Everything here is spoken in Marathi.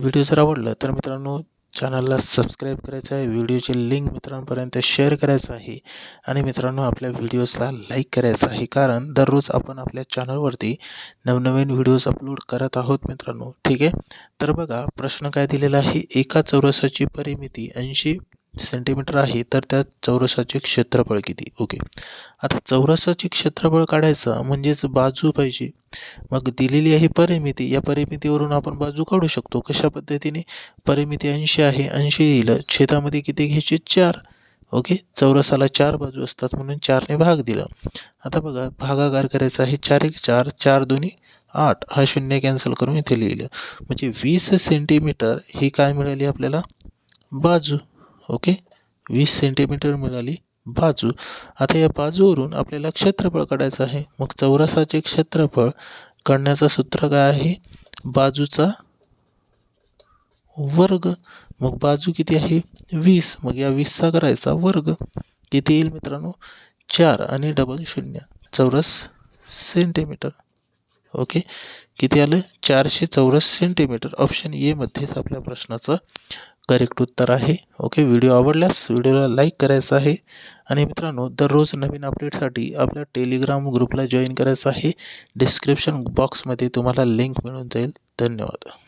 व्हिडिओ जर आवडला तर मित्रांनो चॅनलला सबस्क्राईब करायचं आहे. व्हिडिओची लिंक मित्रांपर्यंत शेअर करायचं आहे. आणि मित्रांनो आपल्या व्हिडिओजला लाईक करायचं आहे. कारण दररोज आपण आपल्या चॅनलवरती नवनवीन व्हिडिओज अपलोड करत आहोत मित्रांनो. ठीक आहे? तर बघा प्रश्न काय दिलेला आहे? एका चौरसाची परिमिती ऐंशी सेंटीमीटर आहे तर त्या चौरसाचे क्षेत्रफळ किती? ओके आता चौरसाचे क्षेत्रफळ काढायचं म्हणजेच बाजू पाहिजे. मग दिलेली आहे परिमिती या परिमितीवरून आपण बाजू काढू शकतो. कशा पद्धतीने? परिमिती ऐंशी आहे ऐंशी दिलं छेदामध्ये किती घ्यायचे? चार. ओके चौरसाला चार बाजू असतात म्हणून चारने भाग दिला. आता बघा भागाकार करायचा आहे चार एक चार चार दोन्ही आठ. हा शून्य कॅन्सल करून इथे लिहिलं. म्हणजे वीस सेंटीमीटर ही काय मिळाली आपल्याला? बाजू. ओके? वीस सेंटीमीटर मिळाली. बाजू आता या बाजूवरून आपल्याला क्षेत्रफळ काढायचं आहे. मग चौरसाचे क्षेत्रफळ काढण्याचं सूत्र काय आहे? बाजूचा वर्ग. मग बाजू किती आहे? वीस. मग या वीसचा करायचा वर्ग. किती येईल मित्रांनो? चार आणि डबल शून्य. चौरस सेंटीमीटर ओके? किती आलं? चारशे चौरस सेंटीमीटर ऑप्शन एमध्येच आपल्या प्रश्नाचं करेक्ट उत्तर आहे. ओके व्हिडिओ आवडल्यास व्हिडिओला लाईक करायचा आहे. आणि मित्रांनो दररोज नवीन अपडेटसाठी आपल्या टेलिग्राम ग्रुपला जॉईन करायचं आहे. डिस्क्रिप्शन बॉक्समध्ये तुम्हाला लिंक मिळून जाईल. धन्यवाद.